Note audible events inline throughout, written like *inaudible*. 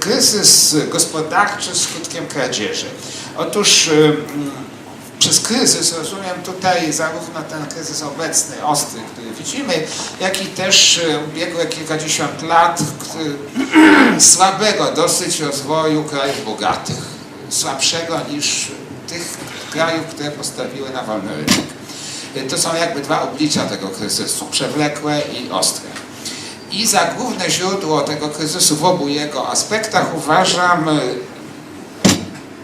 Kryzys gospodarczy skutkiem kradzieży. Otóż y, przez kryzys rozumiem tutaj zarówno ten kryzys obecny, ostry, który widzimy, jak i też y, ubiegłe kilkadziesiąt lat *clears throat* słabego dosyć rozwoju krajów bogatych, słabszego niż tych krajów, które postawiły na wolny rynek. To są jakby dwa oblicza tego kryzysu, przewlekłe i ostre. I za główne źródło tego kryzysu w obu jego aspektach uważam y,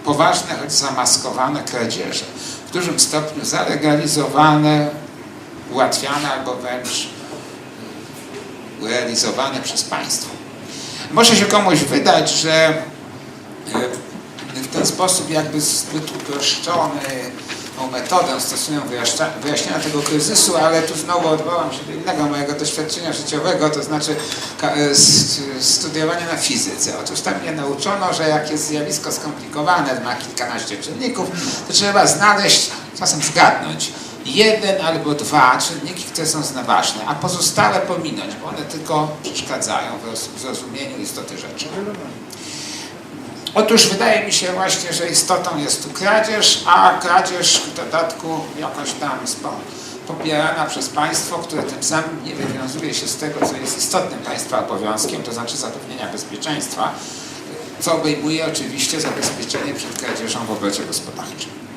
poważne, choć zamaskowane kradzieże. W dużym stopniu zalegalizowane, ułatwiane albo wręcz realizowane przez państwo. Może się komuś wydać, że y, w ten sposób jakby zbyt uproszczony metodę stosują wyjaśnienia tego kryzysu, ale tu znowu odwołam się do innego mojego doświadczenia życiowego, to znaczy e, studiowania na fizyce. Otóż tam mnie nauczono, że jak jest zjawisko skomplikowane, ma kilkanaście czynników, to trzeba znaleźć, czasem zgadnąć, jeden albo dwa czynniki, które są ważne, a pozostałe pominąć, bo one tylko przeszkadzają w zrozumieniu istoty rzeczy. Otóż wydaje mi się właśnie, że istotą jest tu kradzież, a kradzież w dodatku jakoś tam popierana przez państwo, które tym samym nie wywiązuje się z tego, co jest istotnym państwa obowiązkiem, to znaczy zapewnienia bezpieczeństwa, co obejmuje oczywiście zabezpieczenie przed kradzieżą w obrocie gospodarczym.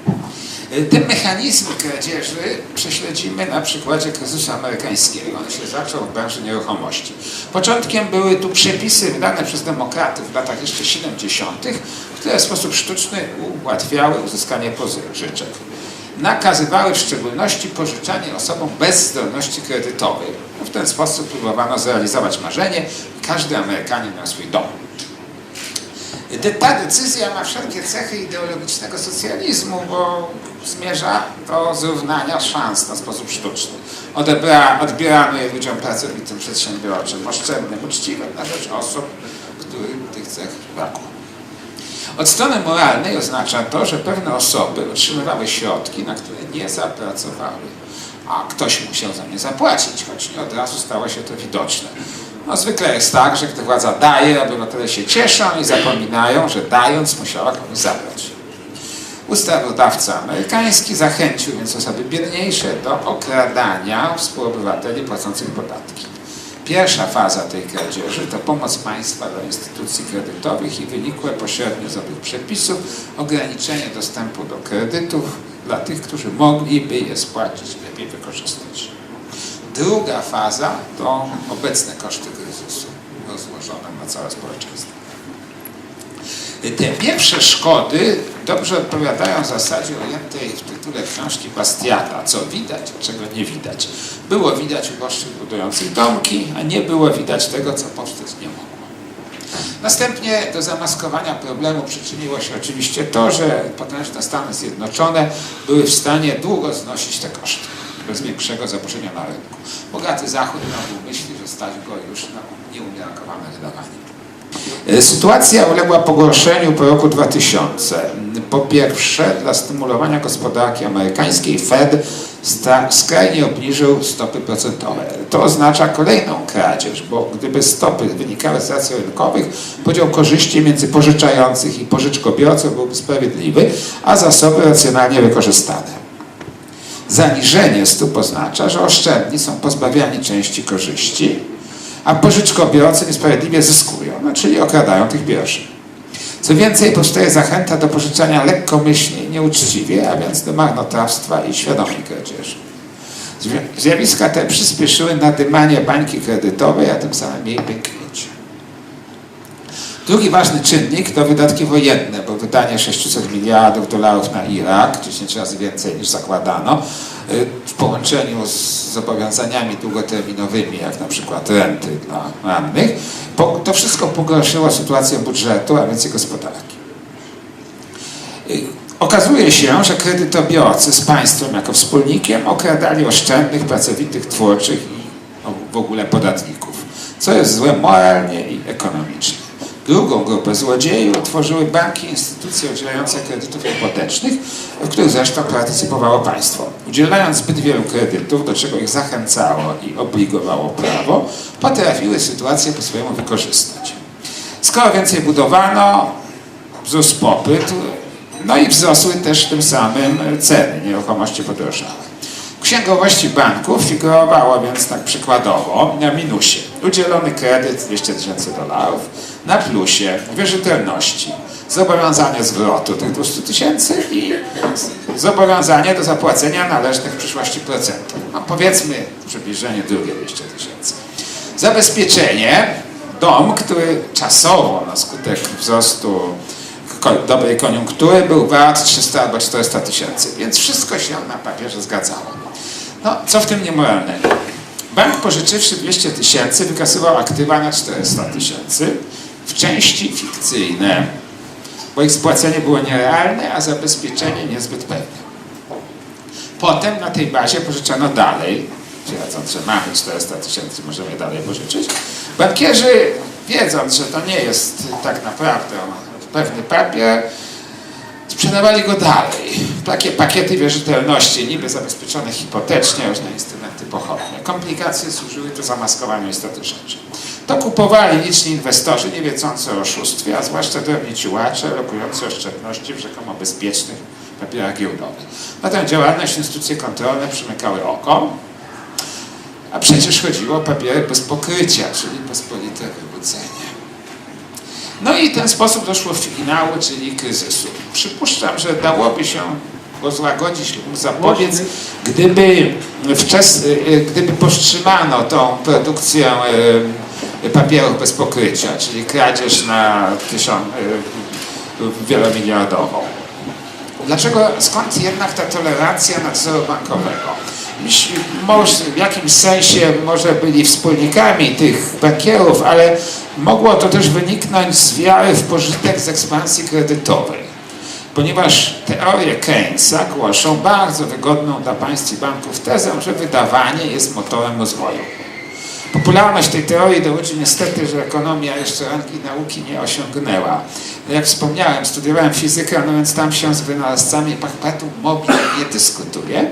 Te mechanizmy kradzieży prześledzimy na przykładzie kryzysu amerykańskiego. On się zaczął w branży nieruchomości. Początkiem były tu przepisy wydane przez demokratów w latach jeszcze 70., które w sposób sztuczny ułatwiały uzyskanie pożyczek. Nakazywały w szczególności pożyczanie osobom bez zdolności kredytowej. W ten sposób próbowano zrealizować marzenie, każdy Amerykanin miał swój dom. Ta decyzja ma wszelkie cechy ideologicznego socjalizmu, bo zmierza do zrównania szans na sposób sztuczny. Odebra, odbieramy ludziom pracowitym, przedsiębiorczym, oszczędnym, uczciwym na rzecz osób, którym tych cech brakło. Od strony moralnej oznacza to, że pewne osoby otrzymywały środki, na które nie zapracowały, a ktoś musiał za nie zapłacić, choć nie od razu stało się to widoczne. No zwykle jest tak, że gdy władza daje, obywatele się cieszą i zapominają, że dając musiała komuś zabrać. Ustawodawca amerykański zachęcił więc osoby biedniejsze do okradania współobywateli płacących podatki. Pierwsza faza tej kradzieży to pomoc państwa dla instytucji kredytowych i wynikłe pośrednio z owych przepisów ograniczenie dostępu do kredytów dla tych, którzy mogliby je spłacić, lepiej wykorzystać. Druga faza to obecne koszty kryzysu rozłożone na całe społeczeństwo. Te pierwsze szkody dobrze odpowiadają zasadzie ujętej w tytule książki Bastiata, co widać, a czego nie widać. Było widać uboższych budujących domki, a nie było widać tego, co powstać nie mogło. Następnie do zamaskowania problemu przyczyniło się oczywiście to, że potężne Stany Zjednoczone były w stanie długo znosić te koszty bez większego zaburzenia na rynku. Bogaty Zachód miał myśli, że stać go już na nieumiarkowane wydawanie. E, sytuacja uległa pogorszeniu po roku 2000. Po pierwsze, dla stymulowania gospodarki amerykańskiej Fed skrajnie obniżył stopy procentowe. To oznacza kolejną kradzież, bo gdyby stopy wynikały z racji rynkowych, podział korzyści między pożyczających i pożyczkobiorców byłby sprawiedliwy, a zasoby racjonalnie wykorzystane. Zaniżenie stóp oznacza, że oszczędni są pozbawiani części korzyści, a pożyczkobiorcy niesprawiedliwie zyskują, no, czyli okradają tych pierwszych. Co więcej, powstaje zachęta do pożyczania lekkomyślnie i nieuczciwie, a więc do marnotrawstwa i świadomej kradzieży. Zjawiska te przyspieszyły nadymanie bańki kredytowej, a tym samym jej pęknięcie. Drugi ważny czynnik to wydatki wojenne, bo wydanie 600 miliardów dolarów na Irak, 10 razy więcej niż zakładano, w połączeniu z zobowiązaniami długoterminowymi, jak na przykład renty dla rannych, to wszystko pogorszyło sytuację budżetu, a więc i gospodarki. Y, okazuje się, że kredytobiorcy z państwem jako wspólnikiem okradali oszczędnych, pracowitych, twórczych i w ogóle podatników, co jest złe moralnie i ekonomicznie. Drugą grupę złodziei utworzyły banki instytucje udzielające kredytów hipotecznych, w których zresztą partycypowało państwo. Udzielając zbyt wielu kredytów, do czego ich zachęcało i obligowało prawo, potrafiły sytuację po swojemu wykorzystać. Skoro więcej budowano, wzrósł popyt, no i wzrosły też tym samym ceny, nieruchomości podrożały. Księgowości banków figurowało więc tak przykładowo na minusie udzielony kredyt 200 tysięcy dolarów, na plusie wierzytelności, zobowiązanie zwrotu tych 200 tysięcy i zobowiązanie do zapłacenia należnych w przyszłości procentów. No powiedzmy w przybliżeniu drugie 200 tysięcy. Zabezpieczenie, dom, który czasowo na skutek wzrostu dobrej koniunktury był wart 300 albo 400 tysięcy, więc wszystko się na papierze zgadzało. No, co w tym niemoralnego? Bank pożyczywszy 200 tysięcy wykasywał aktywa na 400 tysięcy, w części fikcyjne, bo ich spłacenie było nierealne, a zabezpieczenie niezbyt pewne. Potem na tej bazie pożyczano dalej, wiedząc, że mamy 400 tysięcy, możemy dalej pożyczyć. Bankierzy, wiedząc, że to nie jest tak naprawdę pewny papier, sprzedawali go dalej. Takie pakiety wierzytelności, niby zabezpieczone hipotecznie, różne instrumenty pochodne. Komplikacje służyły do zamaskowania istoty rzeczy. To kupowali liczni inwestorzy nie wiedzący o oszustwie, a zwłaszcza drobni ciułacze lokujący oszczędności w rzekomo bezpiecznych papierach giełdowych. Na tę działalność instytucje kontrolne przymykały oko, a przecież chodziło o papiery bez pokrycia, czyli wyłudzenie. No i w ten sposób doszło finału, czyli kryzysu. Przypuszczam, że dałoby się go złagodzić lub zapobiec, gdyby, wczes, gdyby powstrzymano tą produkcję y, papierów bez pokrycia, czyli kradzież na tysiąc, y, wielomiliardową. Dlaczego, skąd jednak ta tolerancja nadzoru bankowego? W jakimś sensie może byli wspólnikami tych bankierów, ale mogło to też wyniknąć z wiary w pożytek z ekspansji kredytowej. Ponieważ teorie Keynesa głoszą bardzo wygodną dla państw i banków tezę, że wydawanie jest motorem rozwoju. Popularność tej teorii dowodzi niestety, że ekonomia jeszcze rangi nauki nie osiągnęła. Jak wspomniałem, studiowałem fizykę, no więc tam się z wynalazcami perpetuum mobile nie dyskutuje.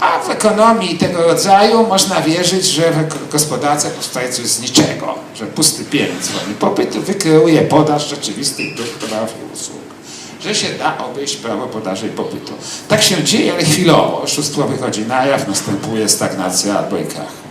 A w ekonomii tego rodzaju można wierzyć, że w gospodarce powstaje coś z niczego, że pusty pieniądz wolny popyt wykreuje podaż rzeczywistych dóbr, i usług. Że się da obejść prawo podaży i popytu. Tak się dzieje, ale chwilowo. Oszustwo wychodzi na jaw, następuje stagnacja albo i krach.